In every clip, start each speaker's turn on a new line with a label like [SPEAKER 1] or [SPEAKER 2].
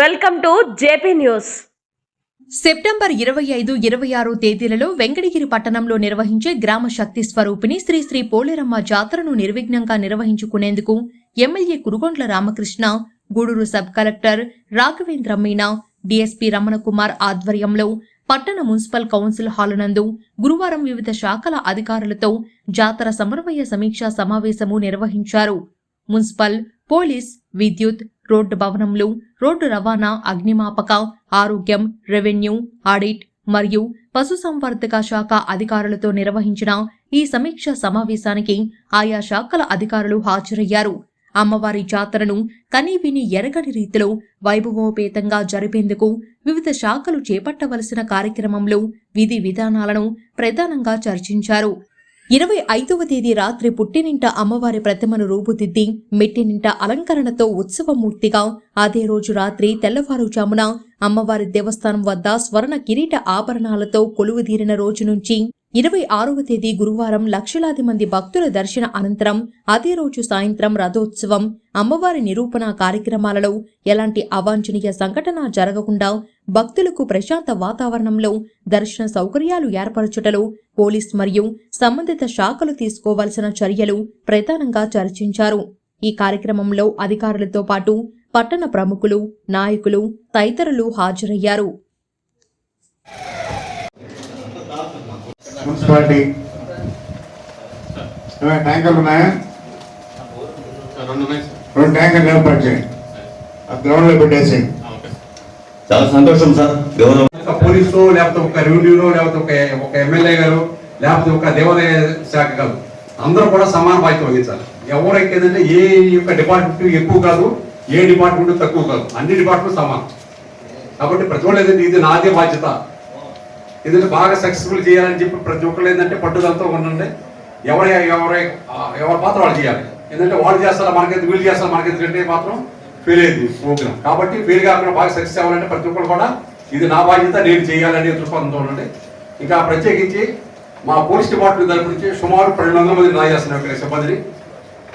[SPEAKER 1] Welcome to JP news.
[SPEAKER 2] September ఇరవై ఐదు ఇరవై ఆరు తేదీలలో వెంకటగిరి పట్టణంలో నిర్వహించే గ్రామ శక్తి స్వరూపిణి శ్రీ శ్రీ పోలేరమ్మ జాతరను నిర్విఘ్నంగా నిర్వహించుకునేందుకు MLA Kurugondla Ramakrishna Gudur sub collector Raghavendra Meena DSP Ramanakumar ఆధ్వర్యంలో పట్టణ మున్సిపల్ కౌన్సిల్ హాల్ నందు గురువారం వివిధ శాఖల అధికారులతో జాతర సమన్వయ సమీక్షా సమావేశము నిర్వహించారు. మున్సిపల్ పోలీస్ విద్యుత్ రోడ్డు భవనంలు రోడ్డు రవాణా అగ్నిమాపక ఆరోగ్యం రెవెన్యూ ఆడిట్ మరియు పశుసంవర్ధక శాఖ అధికారులతో నిర్వహించిన ఈ సమీక్ష సమావేశానికి ఆయా శాఖల అధికారులు హాజరయ్యారు. అమ్మవారి జాతరను కనీవిని ఎరగని రీతిలో వైభవోపేతంగా జరిపేందుకు వివిధ శాఖలు చేపట్టవలసిన కార్యక్రమంలో విధి విధానాలను ప్రధానంగా చర్చించారు. ఇరవై ఐదవ తేదీ రాత్రి పుట్టినింట అమ్మవారి ప్రతిమను రూపుదిద్ది మెట్టినింట అలంకరణతో ఉత్సవమూర్తిగా అదే రోజు రాత్రి తెల్లవారుజామున అమ్మవారి దేవస్థానం వద్ద స్వర్ణ కిరీట ఆభరణాలతో కొలువుదీరిన రోజు నుంచి ఇరవై ఆరవ తేదీ గురువారం లక్షలాది మంది భక్తుల దర్శన అనంతరం అదే రోజు సాయంత్రం రథోత్సవం అమ్మవారి నిరూపణ కార్యక్రమాలలో ఎలాంటి అవాంఛనీయ సంఘటన జరగకుండా భక్తులకు ప్రశాంత వాతావరణంలో దర్శన సౌకర్యాలు ఏర్పరచుటలో పోలీస్ మరియు సంబంధిత శాఖలు తీసుకోవాల్సిన చర్యలు ప్రధానంగా చర్చించారు. ఈ కార్యక్రమంలో అధికారులతో పాటు పట్టణ ప్రముఖులు నాయకులు తదితరులు హాజరయ్యారు.
[SPEAKER 3] మున్సిపాలిటీ. ఏమైనా ట్యాంకర్లు ఉన్నాయా?
[SPEAKER 4] రెండు
[SPEAKER 3] ట్యాంకర్లు ఏర్పాటు చేయండి. ఆ గ్రౌండ్లో పెట్టేసి
[SPEAKER 5] చాలా సంతోషం సార్. గౌరవం.
[SPEAKER 4] ఒక పోలీసు లేకపోతే ఒక రెవెన్యూలో లేకపోతే ఒక ఒక ఎమ్మెల్యే గారు లేకపోతే ఒక దేవాలయ శాఖ గారు అందరూ కూడా సమాన బాధ్యత వహించాలి ఎవరైతే ఏ యొక్క డిపార్ట్మెంట్ ఎక్కువ కాదు ఏ డిపార్ట్మెంట్ తక్కువ కాదు అన్ని డిపార్ట్మెంట్ సమానం. కాబట్టి ప్రతి ఒక్కరు ఏదంటే ఇది నాదే బాధ్యత. ఏదంటే బాగా సక్సెస్ఫుల్ చేయాలని చెప్పి ప్రతి ఒక్కరు ఏంటంటే పట్టుదలతో ఉండండి. ఎవరి ఎవరి ఎవరి పాత్ర వాళ్ళు చేయాలి. ఎందుకంటే వాళ్ళు చేస్తారా మనకైతే వీళ్ళు చేస్తారా మనకైతే అంటే మాత్రం ఫెయిల్ అయింది ప్రోగ్రామ్. కాబట్టి ఫెయిల్ కాకుండా బాగా సక్సెస్ అవ్వాలంటే ప్రతి ఒక్కరు కూడా ఇది నా బాధ్యత నేను చేయాలనే దృక్పథంతో ఉండండి. ఇంకా ప్రత్యేకించి మా పోలీస్ డిపార్ట్మెంట్ తరపు నుంచి సుమారు పన్నెండు వందల మంది డ్రా చేస్తున్నారు సిబ్బందిని.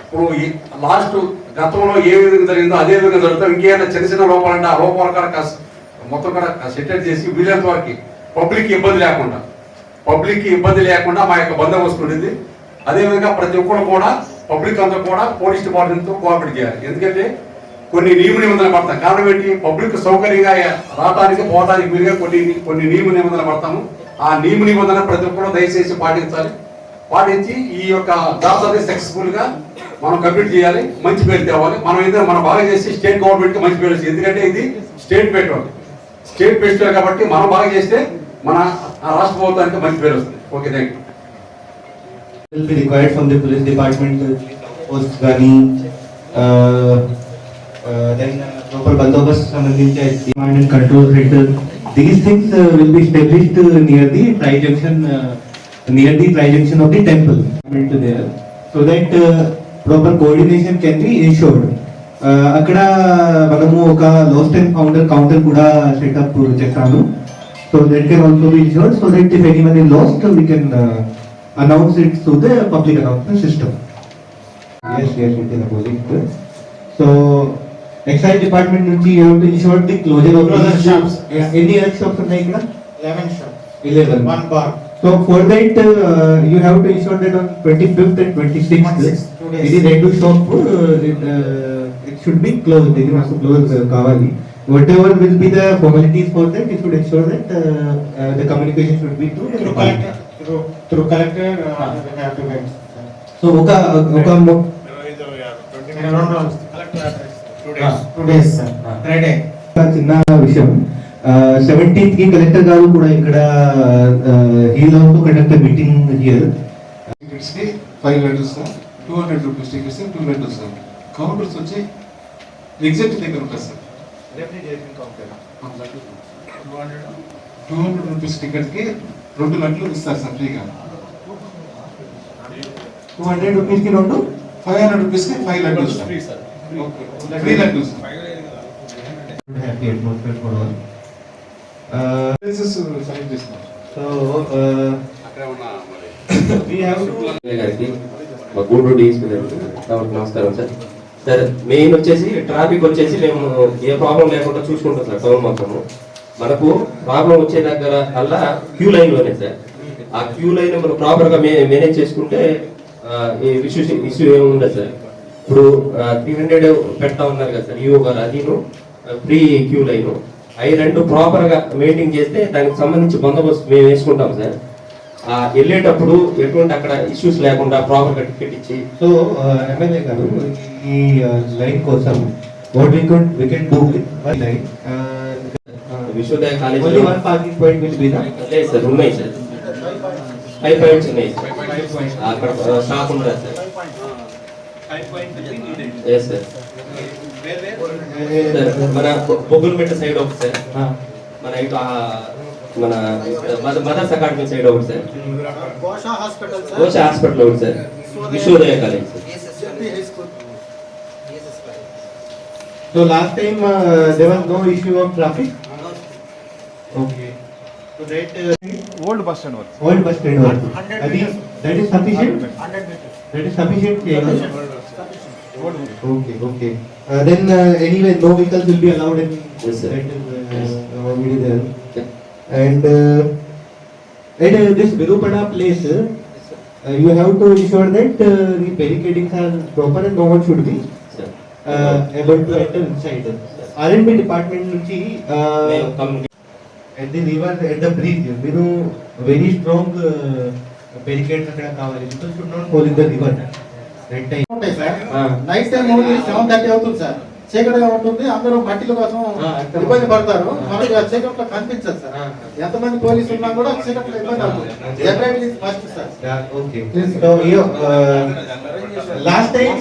[SPEAKER 4] ఇప్పుడు ఈ లాస్ట్ గతంలో ఏ విధంగా జరిగిందో అదే విధంగా జరుగుతాం ఇంకేమైనా చిన్న చిన్న లోపాలంటే ఆ లోపాల కాడ మొత్తం కూడా సెటిల్ చేసి వీలైనంత వరకు పబ్లిక్ ఇబ్బంది లేకుండా పబ్లిక్ ఇబ్బంది లేకుండా మా యొక్క బందోబస్తు ఉండింది. అదేవిధంగా ప్రతి ఒక్కరు కూడా పబ్లిక్ అంతా కూడా పోలీస్ డిపార్ట్మెంట్తో కోఆపరేట్ చేయాలి. ఎందుకంటే కొన్ని నియమ నిబంధనలు పడతాం కారణం ఏంటి? పబ్లిక్ సౌకర్యంగా రావడానికి పోవడానికి వీలుగా కొన్ని కొన్ని నియమ నిబంధనలు పడతాము. ఆ నియమ నిబంధన ప్రతి ఒక్కరు దయచేసి పాటించాలి. పాటించి ఈ యొక్క జాబ్స్ సక్సెస్ఫుల్గా మనం కంప్లీట్ చేయాలి. మంచి పేరు తేవాలి. మనం ఏదైనా మనం బాగా చేసి స్టేట్ గవర్నమెంట్కి మంచి పేరు వస్తుంది ఎందుకంటే ఇది స్టేట్ పెట్రోల్ స్టేట్ ఫెస్టివల్ కాబట్టి మనం బాగా చేస్తే మన రాష్ట్ర ప్రభుత్వానికి మంచి పేరు వస్తుంది. Okay thank you
[SPEAKER 6] will be required from the police department post కానీ బందోబస్తు సంబంధించి control center these things near the try of the so that proper coordination can be insured అక్కడ మనము ఒక లోస్ట్ అండ్ కౌంటర్ కౌంటర్ కూడా setup చేస్తాను so that can also be ensured so that if any money lost we can announce it to the public announcement system yes yes it in the so excise department nunchi you have to ensure the closure of
[SPEAKER 7] Closure
[SPEAKER 6] these
[SPEAKER 7] shops.
[SPEAKER 6] Yeah, Any other shops are like that?
[SPEAKER 7] Eleven shop,
[SPEAKER 6] Eleven.
[SPEAKER 7] one bar.
[SPEAKER 6] So for that, uh, you have to ensure that on twenty-fifth and twenty-sixth,
[SPEAKER 7] 26th, two days.
[SPEAKER 6] it is ready to shop, uh, it, uh, it should be closed, it must close uh, Kavali. Whatever will be the formalities for that, you should ensure that uh, uh, the communication should be to the
[SPEAKER 7] Through
[SPEAKER 6] department.
[SPEAKER 7] collector, through, through collector, uh, we have to get.
[SPEAKER 6] So ఒక ఒక mo-
[SPEAKER 7] Around two days. Two sir, Friday.
[SPEAKER 6] ఒక చిన్న విషయం. సెవెంటీన్త్కి collector గారు కూడా ఇక్కడ he also conduct meeting
[SPEAKER 8] here టికెట్స్కి five letters two hundred rupees tickets two letters counters వచ్చి exit దగ్గర ఉంటుంది సార్ టూ హండ్రెడ్ రూపీస్ టికెట్కి రెండు లెట్లు ఇస్తారు సార్ ఫ్రీగా
[SPEAKER 6] టూ హండ్రెడ్ రూపీస్కి రెండు
[SPEAKER 8] ఫైవ్ హండ్రెడ్ రూపీస్కి five letters free letters
[SPEAKER 6] happy atmosphere for all
[SPEAKER 8] places select చేస్తున్నారు
[SPEAKER 6] సో
[SPEAKER 4] అక్కడే ఉన్న మరి
[SPEAKER 6] వి హావ్ టు
[SPEAKER 9] గారికి మా గూడూరు డిఎస్పీ గారికి నమస్కారం సార్. సార్ మెయిన్ వచ్చేసి ట్రాఫిక్ వచ్చేసి మేము ఏ ప్రాబ్లం లేకుండా చూసుకుంటాం సార్ టౌన్ మొత్తము. మనకు ప్రాబ్లం వచ్చే దగ్గర అలా క్యూ లైన్లోనే సార్. ఆ క్యూ లైన్ మనం ప్రాపర్గా మేనేజ్ చేసుకుంటే ఆ, ఈ ఇష్యూ ఇష్యూ ఏమి ఉండదు సార్. ఇప్పుడు త్రీ హండ్రెడ్ పెడతా ఉన్నారు కదా సార్ ఈఓ గారు అదిను ఫ్రీ క్యూ లైన్. అవి రెండు ప్రాపర్గా మెయింటైన్ చేస్తే దానికి సంబంధించి బందోబస్తు మేము వేసుకుంటాం సార్. ఆ, వెళ్ళేటప్పుడు ఎటువంటి అక్కడ ఇష్యూస్ లేకుండా ప్రాపర్గా టికెట్ ఇచ్చి.
[SPEAKER 6] సో ఎమ్మెల్యే గారు ఈ లైన్ కోసం what we can we can do with line
[SPEAKER 9] Vishwodaya college
[SPEAKER 6] only one parking point will be
[SPEAKER 9] లేదు సార్ ఉన్నాయి సార్. ఫైవ్ పాయింట్స్ ఉన్నాయి సార్. అక్కడ స్టాక్ ఉండదు సార్. ఎస్ సార్ సార్ మన బొగ్గులమెట్ట సైడ్ ఒకటి సార్ మన ఇటు ఆ, మన మద- మదర్స్ అకాడమీ సైడ్ ఒకటి sir
[SPEAKER 7] Kosha hospital
[SPEAKER 9] coach hospital ఒకటి sir Vishwodaya college sir
[SPEAKER 6] so last time there was no issue of traffic okay so that
[SPEAKER 3] old bus stand వరకు
[SPEAKER 6] old bus stand వరకు అది that is sufficient
[SPEAKER 7] hundred metres
[SPEAKER 6] that Okay, okay. Uh, then uh, anyway, no vehicles will be allowed in
[SPEAKER 9] yes, sir.
[SPEAKER 6] Rental, uh, yes. already there. Yeah. And uh, at uh, this Virupada place, yes, sir. Uh, you have to ensure that uh, the barricading are proper and no one should be
[SPEAKER 9] sir.
[SPEAKER 6] Uh, able to enter inside. R&B department
[SPEAKER 9] nunchi
[SPEAKER 6] uh, at the river at the bridge, you know, very strong uh, barricades are there. So should not fall in the river. Night time
[SPEAKER 7] seven thirty అవుతుంది sir. చీకటిగా ఉంటుంది అందరూ మట్టిల పడతారు. కనిపించదు sir. ఎంతమంది పోలీసులు ఉన్నా కూడా
[SPEAKER 6] last time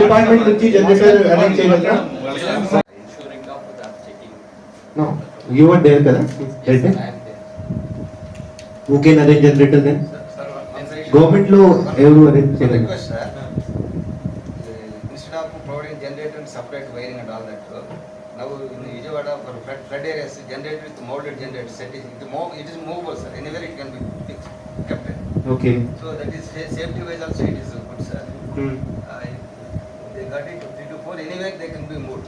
[SPEAKER 6] department you want there కదా? హెల్ప్ అరేంజ్ జనరేటర్ దెన్ గవర్నమెంట్లో ఎవరు arrange
[SPEAKER 10] now in Vijayawada for flood, flood areas, generator with molded generator set is, it move, it is movable, sir. Anywhere it can be fixed, kept.
[SPEAKER 6] Okay.
[SPEAKER 10] So that is sa- safety wise also it is good, sir.
[SPEAKER 6] Hmm.
[SPEAKER 10] Uh, They got it three to four, anywhere they can be moved.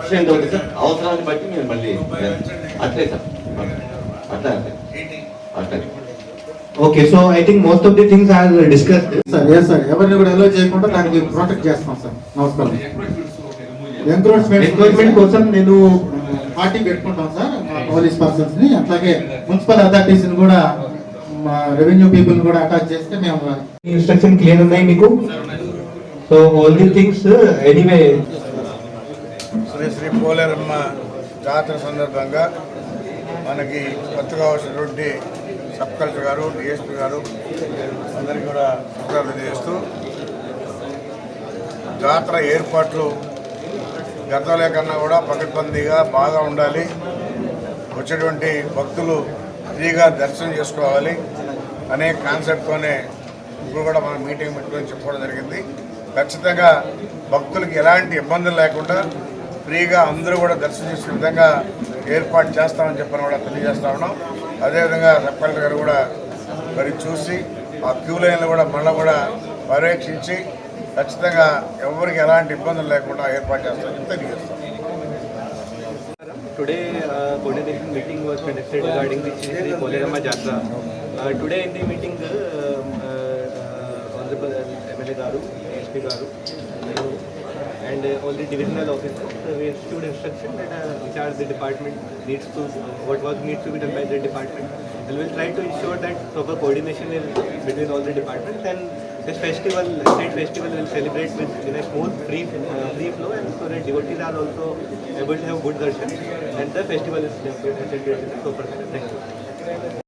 [SPEAKER 5] విషయం ఉంది sir అవసరాన్ని బట్టి మీరు మళ్ళీ అట్లే sir అట్లా అట్లే అట్లే
[SPEAKER 6] Okay, so I think most of the things are discussed.
[SPEAKER 7] Sir yes sir ఎవరిని కూడా ఎలో చేయకుండా దానికి ప్రొటెక్ట్ చేస్తాం సార్. నమస్కారం. ఎంక్రోచ్మెంట్
[SPEAKER 6] కోసం నేను
[SPEAKER 7] పార్టీ పెట్టుకుంటాం సార్ మా పోలీస్ పర్సన్స్ని. అట్లాగే మున్సిపల్ అథారిటీస్ని కూడా మా రెవెన్యూ పీపుల్ కూడా అటాచ్ చేస్తే మేము
[SPEAKER 6] ఇన్స్ట్రక్షన్ క్లియర్ ఉన్నాయి మీకు? So the things anyway
[SPEAKER 3] Shri Shri Poleramma జాతర సందర్భంగా మనకి కొత్తగా వచ్చినటువంటి సబ్ కలెక్టర్ గారు డిఎస్పీ గారు అందరికీ కూడా శుభాకాంక్షలు తెలియజేస్తూ జాతర ఏర్పాట్లు గతంలో కన్నా కూడా పకడ్బందీగా బాగా ఉండాలి. వచ్చేటువంటి భక్తులు ఫ్రీగా దర్శనం చేసుకోవాలి అనే కాన్సెప్ట్తోనే ఇప్పుడు కూడా మనం మీటింగ్ పెట్టుకొని చెప్పుకోవడం జరిగింది. ఖచ్చితంగా భక్తులకు ఎలాంటి ఇబ్బందులు లేకుండా ఫ్రీగా అందరూ కూడా దర్శనం చేసే విధంగా ఏర్పాటు చేస్తామని చెప్పని కూడా తెలియజేస్తా ఉన్నాం. అదేవిధంగా రెప్పల్ గారు కూడా మరి చూసి ఆ క్యూ లైన్లు కూడా మళ్ళీ కూడా పర్యవేక్షించి ఖచ్చితంగా ఎవరికి ఎలాంటి ఇబ్బందులు లేకుండా ఏర్పాటు చేస్తామని చెప్పి తెలియజేస్తాం.
[SPEAKER 11] టుడే కొండదేశం మీటింగ్ వచ్చి conducted regarding the Koleramma today the meeting Andhra Pradesh MLA గారు ఎస్పీ గారు and uh, all the divisional officers, uh, we issued instruction that uh, which are the department needs to, what work needs to be done by the department. And we'll try to ensure that proper coordination is between all the departments and this festival, state festival will celebrate with in a smooth, free, uh, free flow and so that devotees are also able to have good darshan and the festival is celebrated in a proper manner. Thank you.